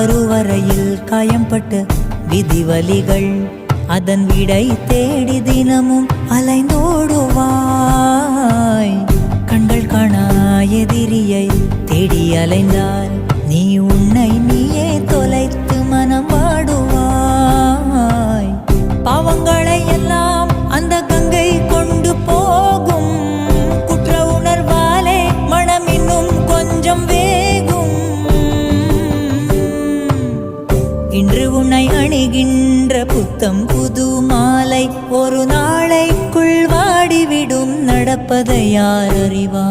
கருவறையில் காயம்பட்டு விதிவலிகள். அதன் விடை தேடி தினமும் அலைந்தோடுவாய். கண்கள் காணா எதிரியை தேடி அலைந்தாள் இன்று உன்னை அணிகின்ற புத்தம் புது மாலை ஒரு நாளைக்குள் வாடிவிடும் நடப்பதை யார் அறிவார்?